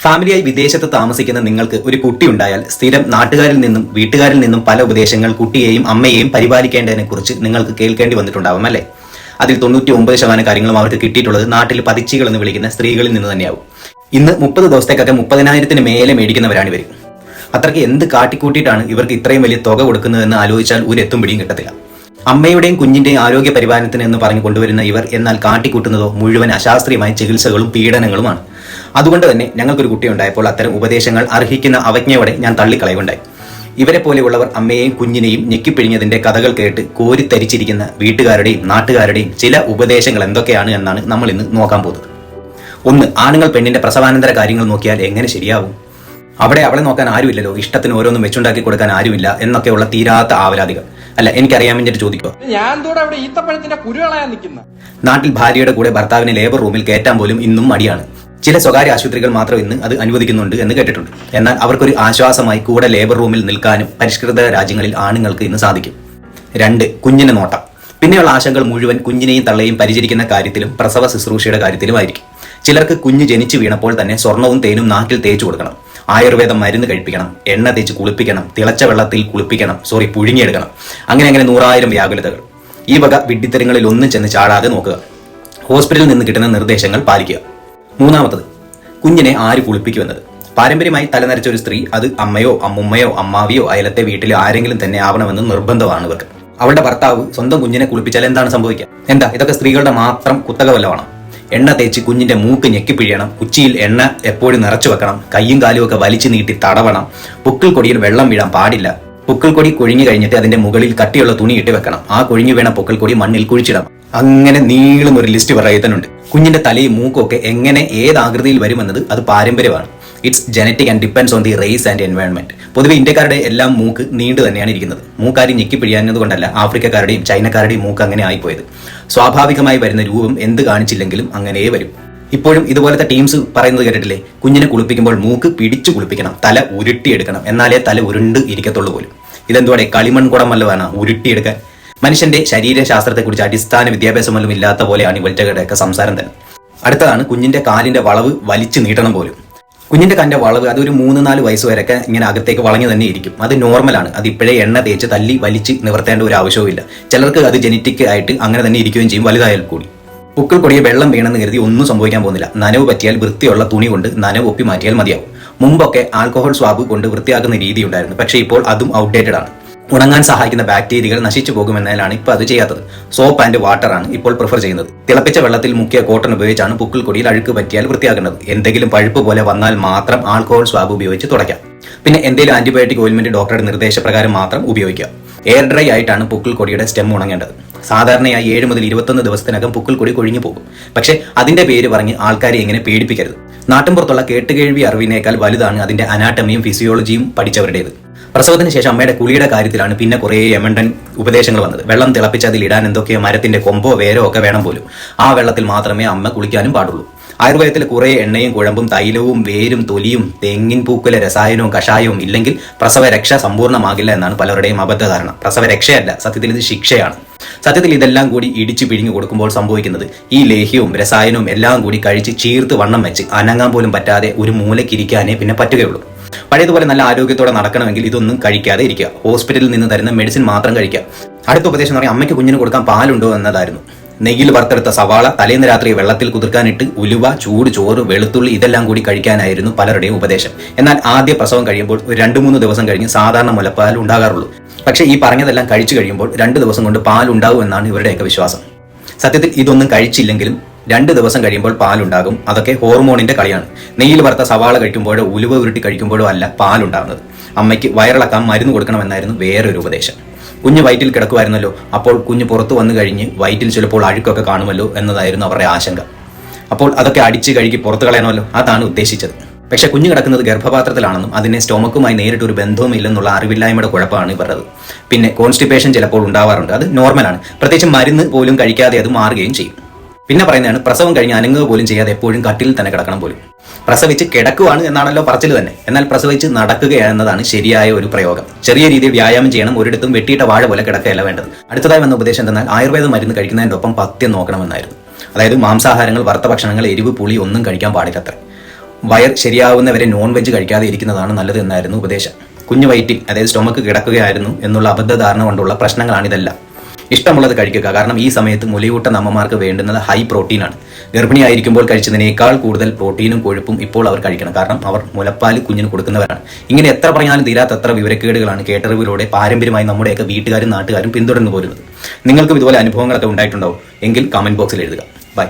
ഫാമിലിയായി വിദേശത്ത് താമസിക്കുന്ന നിങ്ങൾക്ക് ഒരു കുട്ടി ഉണ്ടായാൽ സ്ഥിരം നാട്ടുകാരിൽ നിന്നും വീട്ടുകാരിൽ നിന്നും പല ഉപദേശങ്ങൾ കുട്ടിയെയും അമ്മയെയും പരിപാലിക്കേണ്ടതിനെ കുറിച്ച് നിങ്ങൾക്ക് കേൾക്കേണ്ടി വന്നിട്ടുണ്ടാവും അല്ലേ? അതിൽ തൊണ്ണൂറ്റി ഒമ്പത് ശതമാനം കാര്യങ്ങളും അവർക്ക് കിട്ടിയിട്ടുള്ളത് നാട്ടിൽ പതിച്ചികൾ എന്ന് വിളിക്കുന്ന സ്ത്രീകളിൽ നിന്ന് തന്നെയാവും. ഇന്ന് മുപ്പത് ദിവസത്തേക്കൊക്കെ മുപ്പതിനായിരത്തിന് മേലെ മേടിക്കുന്നവരാണ് ഇവർ അത്രയ്ക്ക് എന്ത് കാട്ടിക്കൂട്ടിയിട്ടാണ് ഇവർക്ക് ഇത്രയും വലിയ തുക കൊടുക്കുന്നതെന്ന് ആലോചിച്ചാൽ ഒരു എത്തും പിടിയും കിട്ടത്തില്ല. അമ്മയുടെയും കുഞ്ഞിന്റെയും ആരോഗ്യ പരിപാലനത്തിന് എന്ന് പറഞ്ഞു കൊണ്ടുവരുന്ന ഇവർ എന്നാൽ കാട്ടിക്കൂട്ടുന്നതോ മുഴുവൻ അശാസ്ത്രീയമായ ചികിത്സകളും പീഡനങ്ങളുമാണ്. അതുകൊണ്ട് തന്നെ ഞങ്ങൾക്കൊരു കുട്ടി ഉണ്ടായപ്പോൾ അത്തരം ഉപദേശങ്ങൾ അർഹിക്കുന്ന അവജ്ഞയോടെ ഞാൻ തള്ളിക്കളയുണ്ടായി ഇവരെ പോലെയുള്ളവർ അമ്മയെയും കുഞ്ഞിനെയും ഞെക്കിപ്പിഴിഞ്ഞതിന്റെ കഥകൾ കേട്ട് കോരിത്തരിച്ചിരിക്കുന്ന വീട്ടുകാരുടെയും നാട്ടുകാരുടെയും ചില ഉപദേശങ്ങൾ എന്തൊക്കെയാണ് എന്നാണ് നമ്മൾ ഇന്ന് നോക്കാൻ പോകുന്നത്. ഒന്ന് ആണുങ്ങൾ പെണ്ണിന്റെ പ്രസവാനന്തര കാര്യങ്ങൾ നോക്കിയാൽ എങ്ങനെ ശരിയാവും? അവിടെ അവളെ നോക്കാൻ ആരുമില്ലല്ലോ. ഇഷ്ടത്തിന് ഓരോന്നും വെച്ചുണ്ടാക്കി കൊടുക്കാൻ ആരുമില്ല എന്നൊക്കെയുള്ള തീരാത്ത ആവലാതികൾ. അല്ല എനിക്കറിയാൻ വേണ്ടിട്ട് ചോദിക്കുക ഞാൻ കൂടെ അവിടെ ഈത്തപ്പഴത്തിന്റെ കുരുകളായാ നിൽക്കുന്ന? നാട്ടിൽ ഭാര്യയുടെ കൂടെ ഭർത്താവിനെ ലേബർ റൂമിൽ കയറ്റാൻ പോലും ഇന്നും മടിയാണ്. ചില സ്വകാര്യ ആശുപത്രികൾ മാത്രം ഇന്ന് അത് അനുവദിക്കുന്നുണ്ട് എന്ന് കേട്ടിട്ടുണ്ട്. എന്നാൽ അവർക്കൊരു ആശ്വാസമായി കൂടെ ലേബർ റൂമിൽ നിൽക്കാനും പരിഷ്കൃത രാജ്യങ്ങളിൽ ആണുങ്ങൾക്ക് ഇന്ന് സാധിക്കും. രണ്ട് കുഞ്ഞിനെ നോട്ടം. പിന്നെയുള്ള ആശങ്കകൾ മുഴുവൻ കുഞ്ഞിനെയും തള്ളയും പരിചരിക്കുന്ന കാര്യത്തിലും പ്രസവ ശുശ്രൂഷയുടെ കാര്യത്തിലുമായിരിക്കും. ചിലർക്ക് കുഞ്ഞ് ജനിച്ചു വീണപ്പോൾ തന്നെ സ്വർണവും തേനും നാക്കിൽ തേച്ചു കൊടുക്കണം. ആയുർവേദം മരുന്ന് കഴിപ്പിക്കണം എണ്ണ തേച്ച് കുളിപ്പിക്കണം തിളച്ച വെള്ളത്തിൽ കുളിപ്പിക്കണം സോറി പുഴുങ്ങിയെടുക്കണം. അങ്ങനെ അങ്ങനെ നൂറായിരം വ്യാകുലതകൾ. ഈ വക വിഡ്ഢിത്തരങ്ങളിൽ ഒന്നും ചെന്ന് ചാടാതെ നോക്കുക. ഹോസ്പിറ്റലിൽ നിന്ന് കിട്ടുന്ന നിർദ്ദേശങ്ങൾ പാലിക്കുക. മൂന്നാമത്തത് കുഞ്ഞിനെ ആര് കുളിപ്പിക്കുമെന്നത്? പാരമ്പര്യമായി തലനരച്ച ഒരു സ്ത്രീ അത് അമ്മയോ അമ്മുമ്മയോ അമ്മാവിയോ അയലത്തെ വീട്ടിലെ ആരെങ്കിലും തന്നെ ആവണമെന്ന് നിർബന്ധമാണ് ഇവർക്ക്. അവളുടെ ഭർത്താവ് സ്വന്തം കുഞ്ഞിനെ കുളിപ്പിച്ചാൽ എന്താണ് സംഭവിക്കുക? എന്താ ഇതൊക്കെ സ്ത്രീകളുടെ മാത്രം കുത്തക എണ്ണ തേച്ച് കുഞ്ഞിന്റെ മൂക്ക് ഞെക്കിപ്പിഴിയണം ഉച്ചിയിൽ എണ്ണ എപ്പോഴും നിറച്ചു വെക്കണം. കയ്യും കാലും ഒക്കെ വലിച്ചു നീട്ടി തടവണം. പുക്കിൾ കൊടിയിൽ വെള്ളം വീഴാൻ പാടില്ല. പുക്കിൾ കൊടി കൊഴിഞ്ഞു കഴിഞ്ഞിട്ട് അതിന്റെ മുകളിൽ കട്ടിയുള്ള തുണി ഇട്ട് വെക്കണം. ആ കൊഴിഞ്ഞു വീണ പുക്കിൾ കൊടി മണ്ണിൽ കുഴിച്ചിടാം അങ്ങനെ നീളും ഒരു ലിസ്റ്റ് പറയുന്നുണ്ട് കുഞ്ഞിന്റെ തലയും മൂക്കും ഒക്കെ എങ്ങനെ ഏത് ആകൃതിയിൽ വരുമെന്നത് അത് പാരമ്പര്യമാണ്. It's genetic and depends on the race and environment പൊതുവെ ഇന്ത്യക്കാരുടെ എല്ലാം മൂക്ക് നീണ്ടു തന്നെയാണ് ഇരിക്കുന്നത്. മൂക്കാരി ഞെക്കി പിഴിയാഞ്ഞത് കൊണ്ടല്ല ആഫ്രിക്കക്കാരുടെയും ചൈനക്കാരുടെയും മൂക്ക് അങ്ങനെ ആയിപ്പോയത്. സ്വാഭാവികമായി വരുന്ന രൂപം എന്ത് കാണിച്ചില്ലെങ്കിലും അങ്ങനെ വരും. ഇപ്പോഴും ഇതുപോലത്തെ ടീംസ് പറയുന്നത് കേട്ടിട്ടില്ലേ? കുഞ്ഞിനെ കുളിപ്പിക്കുമ്പോൾ മൂക്ക് പിടിച്ചു കുളിപ്പിക്കണം തല ഉരുട്ടിയെടുക്കണം. എന്നാലേ തല ഉരുണ്ട് ഇരിക്കത്തുള്ളൂ പോലും. ഇതെന്തുവാടെ? കളിമൺ കുടം വല്ലതാണ് ഉരുട്ടിയെടുക്കാൻ? മനുഷ്യന്റെ ശരീരശാസ്ത്രത്തെക്കുറിച്ച് അടിസ്ഥാന വിദ്യാഭ്യാസം വല്ലതും ഇല്ലാത്ത പോലെയാണ് ഇവൽറ്റകളുടെയൊക്കെ സംസാരം തന്നെ. അടുത്തതാണ് കുഞ്ഞിന്റെ കാലിന്റെ വളവ് വലിച്ചു നീട്ടണം പോലും. കുഞ്ഞിന്റെ കണ്ട വളവ് അതൊരു മൂന്ന് നാല് വയസ്സ് വരെയൊക്കെ ഇങ്ങനെ അകത്തേക്ക് വളഞ്ഞു തന്നെ ഇരിക്കും. അത് നോർമലാണ് അത് ഇപ്പോഴേ എണ്ണ തേച്ച് തല്ലി വലിച്ച് നിവർത്തേണ്ട ഒരു ആവശ്യവുമില്ല. ചിലർക്ക് അത് ജനറ്റിക് ആയിട്ട് അങ്ങനെ തന്നെ ഇരിക്കുകയും ചെയ്യും. വലുതായാൽ കൂടി. പുക്കൾ കൊടിയ വെള്ളം വീണെന്ന് കരുതി ഒന്നും സംഭവിക്കാൻ പോകുന്നില്ല. നനവ് പറ്റിയാൽ വൃത്തിയുള്ള തുണി കൊണ്ട് നനവ് ഒപ്പി മാറ്റിയാൽ മതിയാവും. മുമ്പൊക്കെ ആൽക്കഹോൾ സ്വാബ് കൊണ്ട് വൃത്തിയാക്കുന്ന രീതി ഉണ്ടായിരുന്നു. പക്ഷേ ഇപ്പോൾ അതും ഔട്ട്ഡേറ്റഡ് ആണ്. ഉണങ്ങാൻ സഹായിക്കുന്ന ബാക്ടീരിയകൾ നശിച്ചു പോകുമെന്നതിലാണ് ഇപ്പോൾ അത് ചെയ്യാത്തത്. സോപ്പ് ആൻഡ് വാട്ടർ ആണ് ഇപ്പോൾ പ്രിഫർ ചെയ്യുന്നത്. തിളപ്പിച്ച വെള്ളത്തിൽ മുക്കിയ കോട്ടൺ ഉപയോഗിച്ചാണ് പുക്കിൾ കൊടിയിൽ അഴുക്ക് പറ്റിയാൽ വൃത്തിയാക്കുന്നത്. എന്തെങ്കിലും പഴുപ്പ് പോലെ വന്നാൽ മാത്രം ആൽക്കഹോൾ സ്വാബ് ഉപയോഗിച്ച് തുടയ്ക്കാം. പിന്നെ എന്തെങ്കിലും ആന്റിബയോട്ടിക് ഓയിൽമെന്റ് ഡോക്ടറുടെ നിർദ്ദേശപ്രകാരം മാത്രം ഉപയോഗിക്കുക. എയർ ഡ്രൈ ആയിട്ടാണ് പുക്കിൾ കൊടിയുടെ സ്റ്റെം ഉണങ്ങേണ്ടത്. സാധാരണയായി ഏഴ് മുതൽ ഇരുപത്തൊന്ന് ദിവസത്തിനകം പുക്കിൾ കൊടി കൊഴിഞ്ഞു പോകും. പക്ഷേ അതിന്റെ പേര് പറഞ്ഞ് ആൾക്കാരെ എങ്ങനെ പേടിപ്പിക്കരുത്. നാട്ടിൻപുറത്തുള്ള കേട്ടുകേഴ്വി അറിവിനേക്കാൾ വലുതാണ് അതിന്റെ അനാട്ടമിയും ഫിസിയോളജിയും പഠിച്ചവരുടേത്. പ്രസവത്തിന് ശേഷം അമ്മയുടെ കുളിയുടെ കാര്യത്തിലാണ് പിന്നെ കുറേ എമണ്ടൻ ഉപദേശങ്ങൾ വന്നത്. വെള്ളം തിളപ്പിച്ച് അതിൽ ഇടാൻ എന്തൊക്കെയോ മരത്തിന്റെ കൊമ്പോ വേരോ ഒക്കെ വേണം പോലും. ആ വെള്ളത്തിൽ മാത്രമേ അമ്മ കുളിക്കാനും പാടുള്ളൂ. ആയുർവേദത്തിൽ കുറേ എണ്ണയും കുഴമ്പും തൈലവും വേരും തൊലിയും തെങ്ങിൻ പൂക്കുല രസായനവും കഷായവും ഇല്ലെങ്കിൽ പ്രസവരക്ഷ സമ്പൂർണമാകില്ല എന്നാണ് പലരുടെയും അബദ്ധധാരണ. പ്രസവരക്ഷയല്ല സത്യത്തിൽ ഇത് ശിക്ഷയാണ്. സത്യത്തിൽ ഇതെല്ലാം കൂടി ഇടിച്ചു പിഴിഞ്ഞു കൊടുക്കുമ്പോൾ സംഭവിക്കുന്നത് ഈ ലേഹ്യവും രസായനവും എല്ലാം കൂടി കഴിച്ച് ചീർത്ത് വണ്ണം വെച്ച് അനങ്ങാൻ പോലും പറ്റാതെ ഒരു മൂലക്കിരിക്കാനേ പിന്നെ പറ്റുകയുള്ളൂ. പഴയതുപോലെ നല്ല ആരോഗ്യത്തോടെ നടക്കണമെങ്കിൽ ഇതൊന്നും കഴിക്കാതെ ഇരിക്കുക. ഹോസ്പിറ്റലിൽ നിന്ന് തരുന്ന മെഡിസിൻ മാത്രം കഴിക്കുക. അടുത്ത ഉപദേശം എന്ന് പറയാം അമ്മയ്ക്ക് കുഞ്ഞിന് കൊടുക്കാൻ പാലുണ്ടോ എന്നതായിരുന്നു. നെയ്യിൽ വറുത്തെടുത്ത സവാള തലേന്ന് രാത്രി വെള്ളത്തിൽ കുതിർക്കാനിട്ട് ഉലുവ ചൂട് ചോറ് വെളുത്തുള്ളി ഇതെല്ലാം കൂടി കഴിക്കാനായിരുന്നു പലരുടെയും ഉപദേശം. എന്നാൽ ആദ്യ പ്രസവം കഴിയുമ്പോൾ ഒരു രണ്ട് മൂന്ന് ദിവസം കഴിഞ്ഞ് സാധാരണ മുലപ്പാൽ ഉണ്ടാകാറുള്ളൂ. പക്ഷേ ഈ പറഞ്ഞതെല്ലാം കഴിച്ചു കഴിയുമ്പോൾ രണ്ട് ദിവസം കൊണ്ട് പാൽ ഉണ്ടാകും എന്നാണ് ഇവരുടെയൊക്കെ വിശ്വാസം. സത്യത്തിൽ ഇതൊന്നും കഴിച്ചില്ലെങ്കിലും രണ്ട് ദിവസം കഴിയുമ്പോൾ പാലുണ്ടാകും. അതൊക്കെ ഹോർമോണിന്റെ കളിയാണ്. നെയ്യിൽ വറുത്ത സവാള കഴിക്കുമ്പോഴോ ഉലുവ ഉരുട്ടി കഴിക്കുമ്പോഴോ അല്ല പാലുണ്ടാകുന്നത് അമ്മയ്ക്ക് വയറിളക്കാൻ മരുന്ന് കൊടുക്കണമെന്നായിരുന്നു വേറൊരു ഉപദേശം. കുഞ്ഞ് വയറ്റിൽ കിടക്കുമായിരുന്നല്ലോ അപ്പോൾ കുഞ്ഞ് പുറത്തു വന്നു കഴിഞ്ഞ് വയറ്റിൽ ചിലപ്പോൾ അഴുക്കൊക്കെ കാണുമല്ലോ എന്നതായിരുന്നു അവരുടെ ആശങ്ക. അപ്പോൾ അതൊക്കെ അടിച്ച് കഴുകി പുറത്തു കളയണമല്ലോ. അതാണ് ഉദ്ദേശിച്ചത്. പക്ഷെ കുഞ്ഞ് കിടക്കുന്നത് ഗർഭപാത്രത്തിലാണെന്നും അതിനെ സ്റ്റോമക്കുമായി നേരിട്ട് ഒരു ബന്ധവും ഇല്ലെന്നുള്ള അറിവില്ലായ്മയുടെ കുഴപ്പമാണ് ഇവരുടെ പിന്നെ കോൺസ്റ്റിപ്പേഷൻ ചിലപ്പോൾ ഉണ്ടാവാറുണ്ട്. അത് നോർമലാണ്. പ്രത്യേകിച്ച് മരുന്ന് പോലും കഴിക്കാതെ അത് മാറുകയും ചെയ്യും. പിന്നെ പറയുന്നതാണ് പ്രസവം കഴിഞ്ഞ് അനങ്ങുക പോലും ചെയ്യാതെ എപ്പോഴും കട്ടിൽ തന്നെ കിടക്കണം പോലും. പ്രസവിച്ച് കിടക്കുവാണ് എന്നാണല്ലോ പറച്ചിൽ തന്നെ. എന്നാൽ പ്രസവിച്ച് നടക്കുക എന്നതാണ് ശരിയായ ഒരു പ്രയോഗം. ചെറിയ രീതിയിൽ വ്യായാമം ചെയ്യണം ഒരിടത്തും വെട്ടിയിട്ട വാഴ പോലെ കിടക്കുകയല്ല വേണ്ടത്. അടുത്തതായി വന്ന ഉപദേശം എന്തെന്നാൽ ആയുർവേദ മരുന്ന് കഴിക്കുന്നതിന്റെ ഒപ്പം പത്യം നോക്കണമെന്നായിരുന്നു. അതായത് മാംസാഹാരങ്ങൾ വറുത്ത ഭക്ഷണങ്ങൾ എരിവ് പുളി ഒന്നും കഴിക്കാൻ പാടില്ലത്ര. വയർ ശരിയാവുന്നവരെ നോൺ വെജ് കഴിക്കാതെ ഇരിക്കുന്നതാണ് നല്ലത് എന്നായിരുന്നു ഉപദേശം. കുഞ്ഞു വയറ്റിൽ അതായത് സ്റ്റൊമക്ക് കിടക്കുകയായിരുന്നു എന്നുള്ള അബദ്ധധാരണ കൊണ്ടുള്ള പ്രശ്നങ്ങളാണിതെല്ലാം. ഇഷ്ടമുള്ളത് കഴിക്കുക. കാരണം ഈ സമയത്ത് മുലയൂട്ടൻ അമ്മമാർക്ക് വേണ്ടുന്നത് ഹൈ പ്രോട്ടീനാണ്. ഗർഭിണിയായിരിക്കുമ്പോൾ കഴിച്ചതിനേക്കാൾ കൂടുതൽ പ്രോട്ടീനും കൊഴുപ്പും ഇപ്പോൾ അവർ കഴിക്കണം. കാരണം അവർ മുലപ്പാൽ കുഞ്ഞിന് കൊടുക്കുന്നവരാണ്. ഇങ്ങനെ എത്ര പറഞ്ഞാലും തീരാത്തത്ര വിവരക്കേടുകളാണ് കേട്ടറിവിലൂടെ പാരമ്പര്യമായി നമ്മുടെയൊക്കെ വീട്ടുകാരും നാട്ടുകാരും പിന്തുടർന്നു പോരുന്നത് നിങ്ങൾക്കും ഇതുപോലെ അനുഭവങ്ങളൊക്കെ ഉണ്ടായിട്ടുണ്ടാവും. എങ്കിൽ കമന്റ് ബോക്സിൽ എഴുതുക. ബൈ